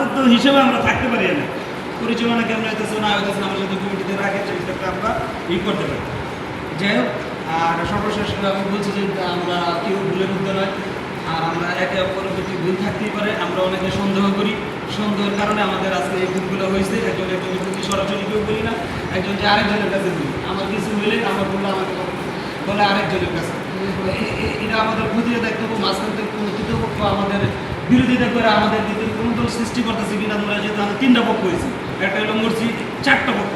রাজতত্ত্ব হিসেবে আমরা থাকতে পারি না। পরিচালনা কেমন হইতেছে না, হইতেছে আমার সাথে কমিটিতে রাখে সেই ক্ষেত্রে আমরা ই করতে পারি। যাই হোক, আর সর্বশেষ আমি বলছি যে আমরা কেউ ভুলের মধ্যে নয়, আর আমরা একে অপরের প্রতি ভুল থাকতেই পারে, আমরা অনেকে সন্দেহ করি। সন্দেহের কারণে আমাদের আজকে এই ভুলগুলো হয়েছে, একজন একজনের প্রতি সরাসরি কেউ বলি না, একজন যে আরেকজনের কাছে বলি আমার কিছু হইলে আমার বললে আমাকে বলে- আরেকজনের কাছে। এটা আমাদের খতিয়ে দেখতে হবে মাঝখান থেকে কোনো তৃতীয় পক্ষ আমাদের বিরোধিতা করে আমাদের ভিতরে কোনো দল সৃষ্টি করতেছে কিনা তোমরা যেহেতু আমরা তিনটা পক্ষ হয়েছি। একটা হলো মসজিদ, চারটা পক্ষ।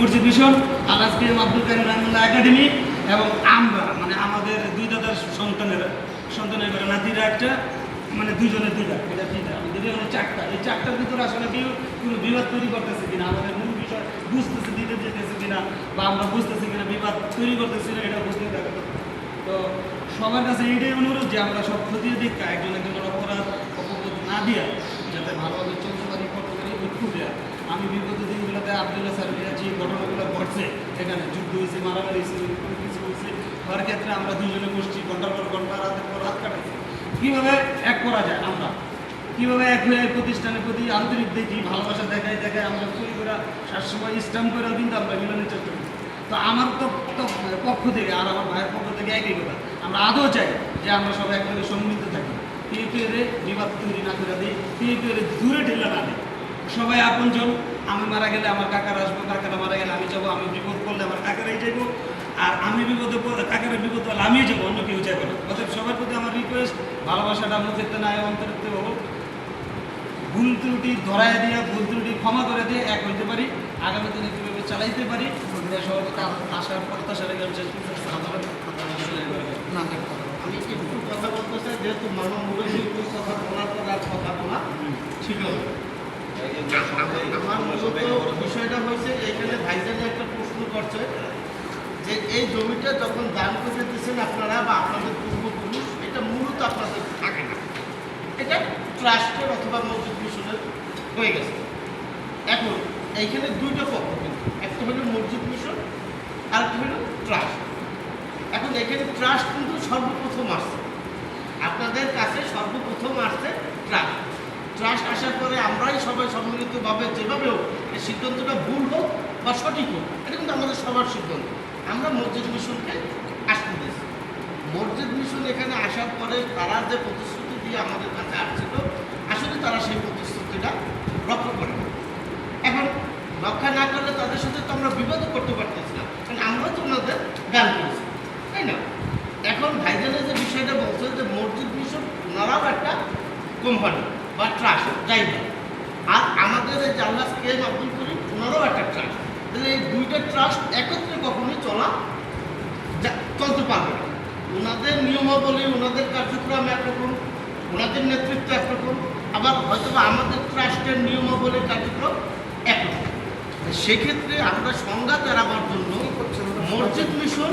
মসজিদ মিশন আল আজকে আব্দুল কারিম রহমুল্লাহ একাডেমি এবং আমরা মানে আমাদের দুই দাদার সন্তানের। সন্তানের ঘরে নাতিরা একটা মানে দুইজনের দুইটা, এটা তিনটা। আমাদের এখানে চারটা। এই চারটার ভিতরে আসলে কেউ কোনো বিবাদ তৈরি করতেছে কিনা, আমাদের মূল বিষয় বুঝতেছে দিতে যেতেছে কিনা, বা আমরা বুঝতেছি কিনা বিবাদ তৈরি করতেছি না এটা বুঝতে দেখা তো সবার কাছে এইটাই অনুরোধ যে আমরা সব খতিয়ে দেখা একজন একজনের অপরাধ অপবোধ না দিয়া যাতে ভালোভাবে চলতে পারি, করতে পারি ঐক্য দেয়া। আমি বিগত দিনগুলোতে আবদুল্লাহ স্যার যে ঘটনাগুলো ঘটছে। এখানে যুদ্ধ হয়েছে, মারামারি হয়েছে হয়েছে। তার ক্ষেত্রে আমরা দুজনে বসছি, ঘণ্টার পর ঘণ্টা, রাতের পর রাত কাটাইছি। কীভাবে এক করা যায় আমরা? কীভাবে এক হয়ে প্রতিষ্ঠানের প্রতি আন্তরিক দেখি, ভালোবাসা দেখায় দেখায় আমরা চুরি করে সবসময় স্ট্যাম্প করেও কিন্তু আমরা মিলনের চেষ্টা করি। তো আমার তো পক্ষ থেকে আর আমার ভাইয়ের পক্ষ থেকে একই কথা। আমরা আদৌ চাই যে আমরা সবাই একসঙ্গে সম্মিলিত থাকি। কেউ কেউ রে বিবাদ তৈরি না করে দিই কেউ কেউ রে দূরে ঠেলে না দিই। সবাই আপনজন, আমি মারা গেলে আমার কাকারা আসব, কাকারা মারা গেলে আমি যাব, আমি বিপদ করলে আমার কাকারাই যাব আর আমি বিপদে কাকারা বিপদ হলে আমিও যাব, অন্য কেউ যাব না। অতএব সবার প্রতি আমার রিকোয়েস্ট ভালোবাসাটা মুখেতে নাই অন্তরিতে হোক ভুল ত্রুটি ধরায় দিয়ে, ভুল ত্রুটি ক্ষমা করে দিয়ে এক হইতে পারি, আগামী দিনে কীভাবে চালাইতে পারি সবার আশার প্রত্যাশা রেখে আমি শেষ করছি। সাধারণ না আমি একটু কথা বলতে চাই, যেহেতু মানব মুরব্বী কথা বলার পর আর কথা বলা ঠিক হবে। আমার মূলত বিষয়টা হয়েছে, এখানে ভাইজানে একটা প্রশ্ন করছে যে, এই জমিটা যখন দান করে দিচ্ছেন আপনারা বা আপনাদের পূর্বপুরুষ, এটা মূলত আপনাদের থাকে না। এটা ট্রাস্টের অথবা মসজিদ মিশনের হয়ে গেছে। এখন, এইখানে দুইটা পক্ষ কিন্তু। একটা হলো মসজিদ মিশন আর একটা হলো ট্রাস্ট এখন এখানে ট্রাস্ট কিন্তু সর্বপ্রথম আসছে। আপনাদের কাছে সর্বপ্রথম আসছে ট্রাস্ট ট্রাস্ট আসার পরে আমরাই সবাই সম্মিলিতভাবে যেভাবে হোক, এই সিদ্ধান্তটা ভুল হোক বা সঠিক হোক, এটা কিন্তু আমাদের সবার সিদ্ধান্ত। আমরা মসজিদ মিশনকে আসতে দিয়েছি। মসজিদ মিশন এখানে আসার পরে তারা যে প্রতিশ্রুতি দিয়ে আমাদের কাছে আসছিল, আসলে তারা সেই প্রতিশ্রুতিটা রক্ষা করে। এখন রক্ষা না করলে তাদের সাথে তো আমরা বিবাদও করতে পারতেছি না কারণ আমরাও তো ওনাদের গান করেছি তাই না এখন ভাইজানের যে বিষয়টা বলছে যে মসজিদ মিশন ওনারাও একটা কোম্পানি বা ট্রাস্ট যাই হোক। আর আমাদের এই জাল্লাস কে এম আব্দুল করিম ওনারাও একটা ট্রাস্ট তাহলে এই দুইটা ট্রাস্ট একত্রে কখনোই চলা চলতে পারবে না। ওনাদের নিয়মাবলী ওনাদের কার্যক্রম একরকম ওনাদের নেতৃত্ব একরকম আবার হয়তো আমাদের ট্রাস্টের নিয়মাবলী কার্যক্রম একরকম সেক্ষেত্রে আমরা সংঘাত এড়াবার জন্য মসজিদ মিশন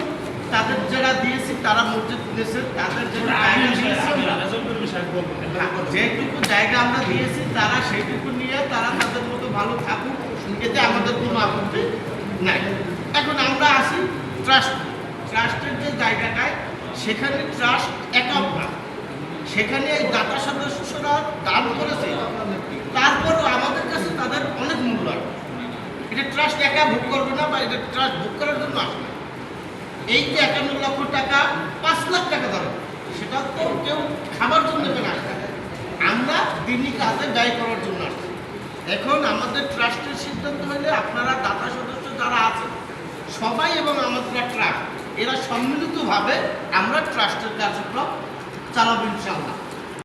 তাদের যারা দিয়েছি তারা মসজিদ দিয়েছে তাদের যেটা জায়গা দিয়েছে। যেটুকু জায়গা আমরা দিয়েছি তারা সেইটুকু নিয়ে তারা তাদের মতো ভালো থাকুক এতে আমাদের কোনো আপত্তি নাই। এখন আমরা আসি ট্রাস্ট ট্রাস্টের যে জায়গাটায় সেখানে ট্রাস্ট একাউন্ট না। সেখানে এই দাতা সদস্যরা দান করেছে তারপরও আমাদের কাছে তাদের অনেক মূল্য এটা ট্রাস্ট একা ভোগ করবে না বা এটা ট্রাস্ট ভোগ করার জন্য আসবে। এই যে একান্ন লক্ষ টাকা, পাঁচ লাখ টাকা ধরো। সেটা তো কেউ খাবার জন্য কেন আসতে। আমরা দিনই কাজে ব্যয় করার জন্য আসছি। এখন আমাদের ট্রাস্টের সিদ্ধান্ত হলে আপনারা দাতা সদস্য যারা আছেন, সবাই এবং আমাদের ট্রাস্ট এরা সম্মিলিতভাবে আমরা ট্রাস্টের কার্যক্রম চালাবো ইনশাল্লাহ